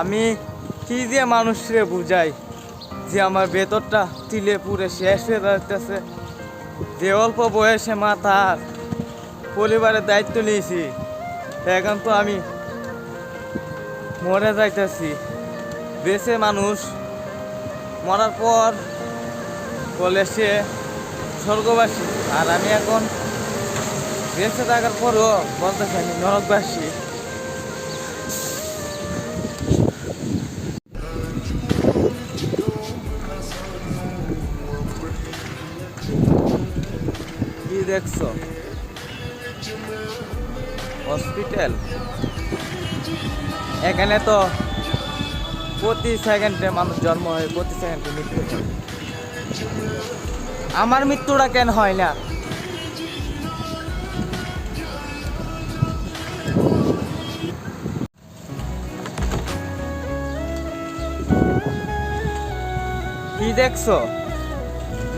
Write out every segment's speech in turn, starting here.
আমি কি দিয়ে মানুষরে বুঝাই যে আমার ভেতরটা তিলে পুরে শেষ হয়ে যাচ্ছে যে অল্প বয়সে মা তার পরিবারের দায়িত্ব নিয়েছি, এখন তো আমি মরে যাইতেছি। দেশে মানুষ মরার পর বলে সে স্বর্গবাসী, আর আমি এখন বেঁচে থাকার পরও বলতেছি আমি নরকবাসী। দেখছ? হসপিটাল এখানে তো প্রতি সেকেন্ডে মানুষ জন্ম হয়, প্রতি সেকেন্ডে মৃত্যু আমার মৃত্যুটা কেন হয় না? কি দেখছ?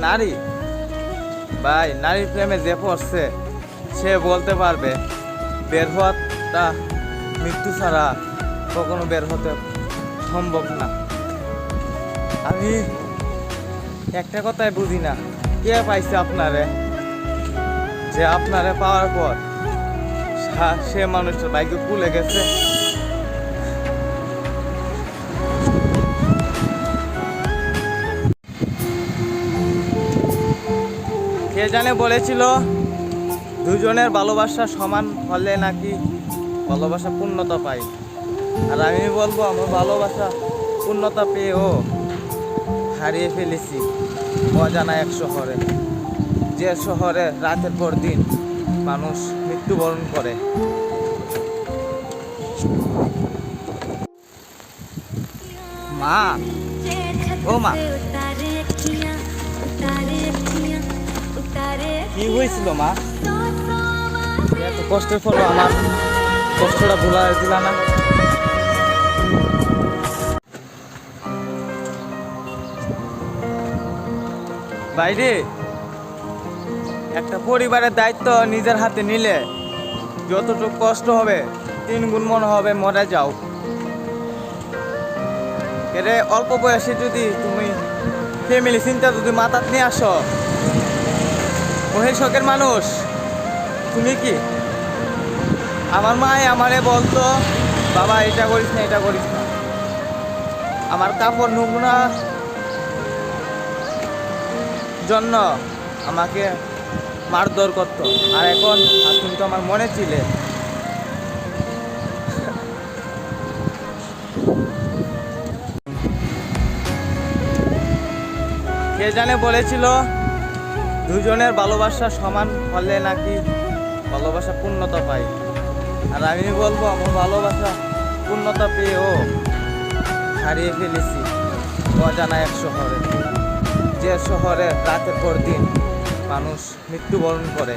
নারী? ভাই, নারীর প্রেমে যে পড়ছে, সে বলতে পারবে, বের হওয়াটা মৃত্যু ছাড়া কখনো বের হতে সম্ভব না। আমি একটা কথাই বুঝি না, কে পাইছে আপনারে? যে আপনারে পাওয়ার পর সে মানুষটার বাইকে ভুলে গেছে। কে জানে বলেছিল, দুজনের ভালোবাসা সমান হলে নাকি ভালোবাসা পূর্ণতা পাই? আর আমি বলব, আমার ভালোবাসা পূর্ণতা পেয়েও হারিয়ে ফেলেছি অজানা এক শহরে। যে শহরে রাতের পর দিন মানুষ মৃত্যুবরণ করে। মা, ও মা কি হয়েছিল, মা? এত কষ্টের ফলে আমার। কষ্টটা ভুলা দিল না। বাইরে, একটা পরিবারের দায়িত্ব নিজের হাতে নিলে যতটুকু কষ্ট হবে তিন গুণ মনে হবে, মরে যাও। এরে, অল্প বয়সে যদি তুমি ফ্যামিলি চিন্তা যদি মাথাত নিয়ে আসো ওহে শখের মানুষ। তুমি কি? আমার মায়ে আমারে বলতো, বাবা, এটা করিস না, এটা করিস না। আমার কাপড় নোংরা জন্য আমাকে মারধর করতো। আর এখন তুমি তো আমার মনে ছিলে। কে জানে বলেছিল দুজনের ভালোবাসা সমান হলে নাকি ভালোবাসা পূর্ণতা পায়? আর আমি বলব, আমার ভালোবাসা পূর্ণতা পেয়েও হারিয়ে ফেলেছি অজানা এক শহরে। যে শহরে রাতের পর দিন মানুষ মৃত্যুবরণ করে।